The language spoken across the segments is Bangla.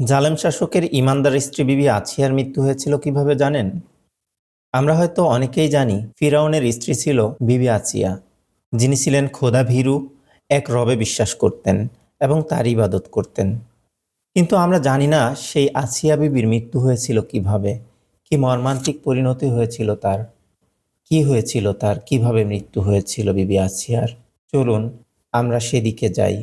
জালেম শাসকের ইমানদার স্ত্রী বিবি আছিয়ার মৃত্যু হয়েছিল কীভাবে জানেন? আমরা হয়তো অনেকেই জানি, ফিরাউনের স্ত্রী ছিল বিবি আছিয়া। যিনি ছিলেন খোদা ভীরু, এক রবে বিশ্বাস করতেন এবং তার ইবাদত করতেন। কিন্তু আমরা জানি না সেই আসিয়া বিবির মৃত্যু হয়েছিল কীভাবে, কি মর্মান্তিক পরিণতি হয়েছিল তার, কি হয়েছিল তার, কীভাবে মৃত্যু হয়েছিল বিবি আসিয়ার চলুন আমরা সেদিকে যাই।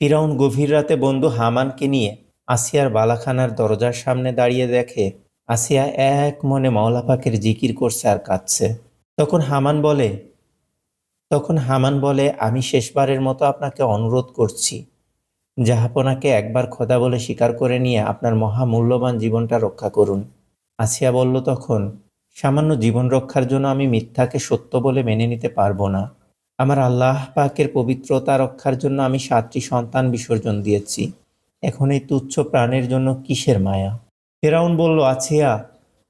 ফিরাউন গভীর রাতে বন্ধু হামানকে নিয়ে আসিয়ার বালাখানার দরজার সামনে দাঁড়িয়ে দেখে, আসিয়া এক মনে মাওলা পাকের জিকির করছে আর কাঁদছে। তখন হামান বলে, তখন হামান বলে, আমি শেষবারের মতো আপনাকে অনুরোধ করছি জাহাপনাকে একবার খোদা বলে স্বীকার করে নিয়ে আপনার মহামূল্যবান জীবনটা রক্ষা করুন। আসিয়া বলল তখন, সামান্য জীবন রক্ষার জন্য আমি মিথ্যাকে সত্য বলে মেনে নিতে পারব না। আমার আল্লাহ পাকের পবিত্রতা রক্ষার জন্য আমি সাতটি সন্তান বিসর্জন দিয়েছি। এখন এই তুচ্ছ প্রাণের জন্য কিসের মায়া? ফেরাউন বলল, আছিয়া,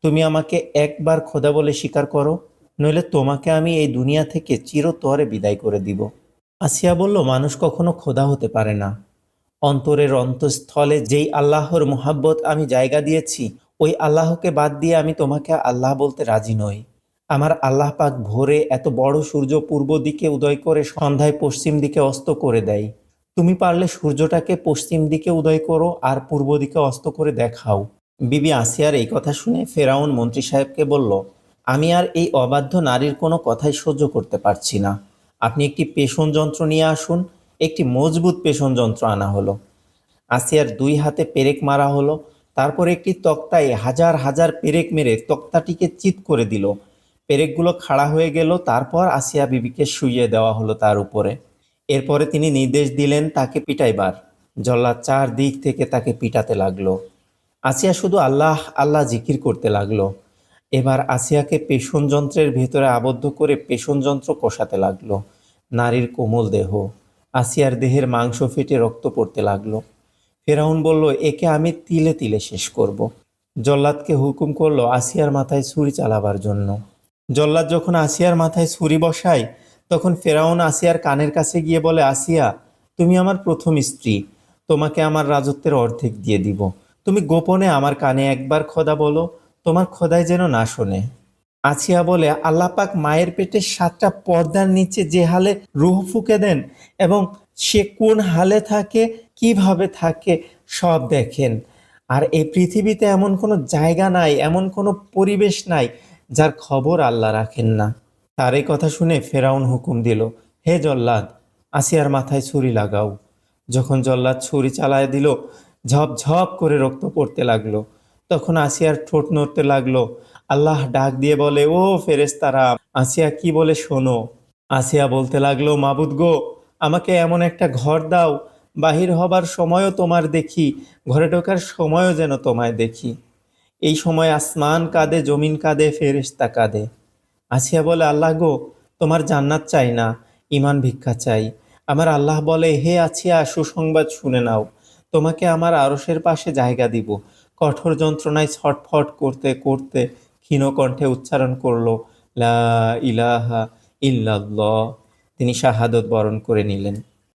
তুমি আমাকে একবার খোদা বলে স্বীকার করো, নইলে তোমাকে আমি এই দুনিয়া থেকে চিরতরে বিদায় করে দিব। আসিয়া বলল, মানুষ কখনো খোদা হতে পারে না। অন্তরের অন্তঃস্থলে যেই আল্লাহর মোহাব্বত আমি জায়গা দিয়েছি, ওই আল্লাহকে বাদ দিয়ে আমি তোমাকে আল্লাহ বলতে রাজি নই। আমার আল্লাহ পাক ভোরে এত বড় সূর্য পূর্ব দিকে উদয় করে সন্ধ্যায় পশ্চিম দিকে অস্ত করে দেয়। তুমি পারলে সূর্যটাকে পশ্চিম দিকে উদয় করো আর পূর্ব দিকে অস্ত করে দেখাও। বিবি আসিয়ার এই কথা শুনে ফেরাউন মন্ত্রী সাহেবকে বলল, আমি আর এই অবাধ্য নারীর কোনো কথাই সহ্য করতে পারছি না। আপনি একটি পেষণ যন্ত্র নিয়ে আসুন, একটি মজবুত পেষণ যন্ত্র আনা হলো। আসিয়ার দুই হাতে পেরেক মারা হলো, তারপর একটি তক্তায় হাজার হাজার পেরেক মেরে তক্তাটিকে চিত করে দিল। পেরেকগুলো খাড়া হয়ে গেল, তারপর আসিয়া বিবিকে শুইয়ে দেওয়া হলো তার উপরে। এরপরে তিনি নির্দেশ দিলেন তাকে পিটাইবার। জল্লাদ চার দিক থেকে তাকে পিটাতে লাগল। আসিয়া শুধু আল্লাহ আল্লাহ জিকির করতে লাগল। এবার আসিয়াকে পেষণ যন্ত্রের ভেতরে আবদ্ধ করে পেষণ যন্ত্র কষাতে লাগল। নারীর কোমল দেহ। আসিয়ার দেহের মাংস ফেটে রক্ত পড়তে লাগল। ফেরাউন বলল, একে আমি তিলে তিলে শেষ করব। জল্লাদকে হুকুম করল, আসিয়ার মাথায় ছুরি চালাবার জন্য। জল্লাদ যখন আসিয়ার মাথায় ছুরি বসায় তখন ফেরাউন আসিয়ার কানের কাছে গিয়ে বলে, আসিয়া, তুমি আমার প্রথম স্ত্রী। তোমাকে আমার রাজত্বের অর্ধেক দিয়ে দিব। তুমি গোপনে আমার কানে একবার খোদা বলো, তোমার খোদাই যেন না শোনে। আসিয়া বলে, আল্লাপাক মায়ের পেটে সাতটা পর্দার নিচে যে হালে রুহ ফুকে দেন এবং সে কোন হালে থাকে, কীভাবে থাকে, সব দেখেন। আর এই পৃথিবীতে এমন কোনো জায়গা নাই, এমন কোনো পরিবেশ নাই, যার খবর আল্লাহ রাখেন না। তার এই কথা শুনে ফেরাউন হুকুম দিল, হে জল্লাদ, আসিয়ার মাথায় ছুরি লাগাও। যখন জল্লাদ ছুরি চালায় দিল, ঝপ ঝপ করে রক্ত পড়তে লাগল। তখন আসিয়ার ঠোঁট নড়তে লাগল। আল্লাহ ডাক দিয়ে বলে, ও ফেরেস্তারা আসিয়া কি বলে শোনো? আসিয়া বলতে লাগল, মাবুদ গো, আমাকে এমন একটা ঘর দাও, বাহির হবার সময়ও তোমার দেখি, ঘরে ঢোকার সময়ও যেন তোমায় দেখি। এই সময় আসমান কাঁদে, জমিন কাঁদে ফেরেস্তা কাঁদে। আসিয়া বলে আল্লাহ গো, তোমার জান্নাত চাই না ইমান ভিক্ষা চাই। আমার আল্লাহ বলে, হে আছিয়া সুসংবাদ শুনে নাও। তোমাকে আমার আরসের পাশে জায়গা দিব। কঠোর যন্ত্রণায় ছটফট করতে করতে ক্ষীণ কণ্ঠে উচ্চারণ করল, লা ইলাহা ইল্লাল্লাহ। তিনি শাহাদত বরণ করে নিলেন।